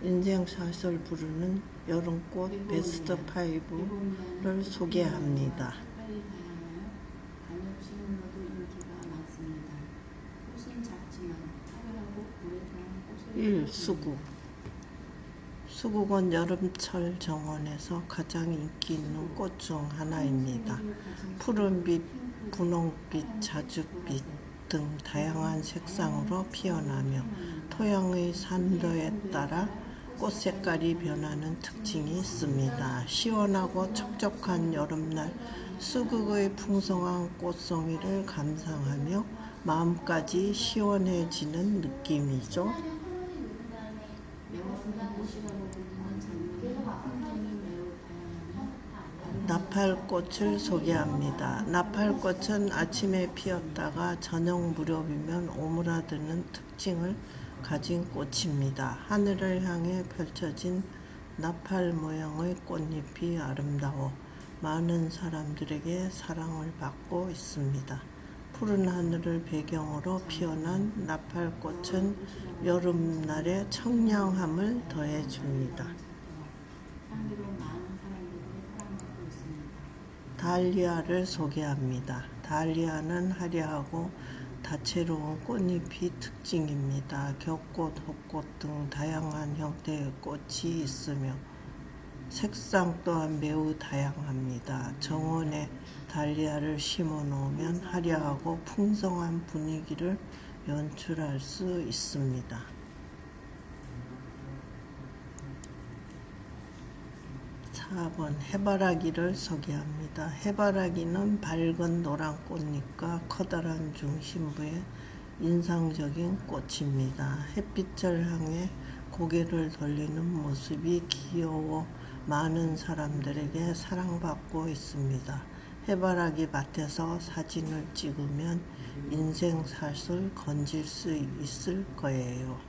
인생샷을 부르는 여름꽃 베스트 5를 소개합니다. 색깔이 다양하여 관엽식물로도 인기가 많습니다. 꽃은 작지만 화려하고 오랫동안 꽃을 1. 수국 수국은 여름철 정원에서 가장 인기 있는 꽃 중 하나입니다. 푸른빛, 분홍빛, 자줏빛 등 다양한 색상으로 피어나며 토양의 산도에 따라 꽃 색깔이 변하는 특징이 있습니다. 시원하고 촉촉한 여름날 수국의 풍성한 꽃송이를 감상하며 마음까지 시원해지는 느낌이죠. 나팔꽃을 소개합니다. 나팔꽃은 아침에 피었다가 저녁 무렵이면 오므라드는 특징을 가진 꽃입니다. 하늘을 향해 펼쳐진 나팔 모양의 꽃잎이 아름다워 많은 사람들에게 사랑을 받고 있습니다. 푸른 하늘을 배경으로 피어난 나팔꽃은 여름날의 청량함을 더해줍니다. 달리아를 소개합니다. 달리아는 화려하고 다채로운 꽃잎이 특징입니다. 겹꽃, 헛꽃 등 다양한 형태의 꽃이 있으며 색상 또한 매우 다양합니다. 정원에 달리아를 심어 놓으면 화려하고 풍성한 분위기를 연출할 수 있습니다. 4번 해바라기를 소개합니다. 해바라기는 밝은 노란 꽃잎과 커다란 중심부의 인상적인 꽃입니다. 햇빛을 향해 고개를 돌리는 모습이 귀여워 많은 사람들에게 사랑받고 있습니다. 해바라기 밭에서 사진을 찍으면 인생샷을 건질 수 있을 거예요.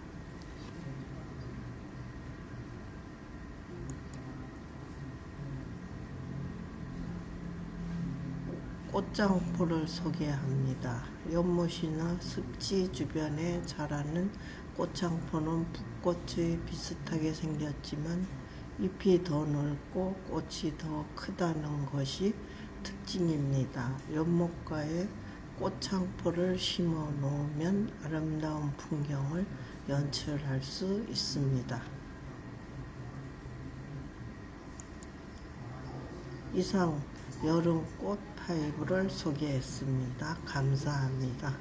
꽃장포를 소개합니다. 연못이나 습지 주변에 자라는 꽃장포는 붓꽃에 비슷하게 생겼지만 잎이 더 넓고 꽃이 더 크다는 것이 특징입니다. 연못가에 꽃장포를 심어 놓으면 아름다운 풍경을 연출할 수 있습니다. 이상 여름꽃 파이브를 소개했습니다. 감사합니다.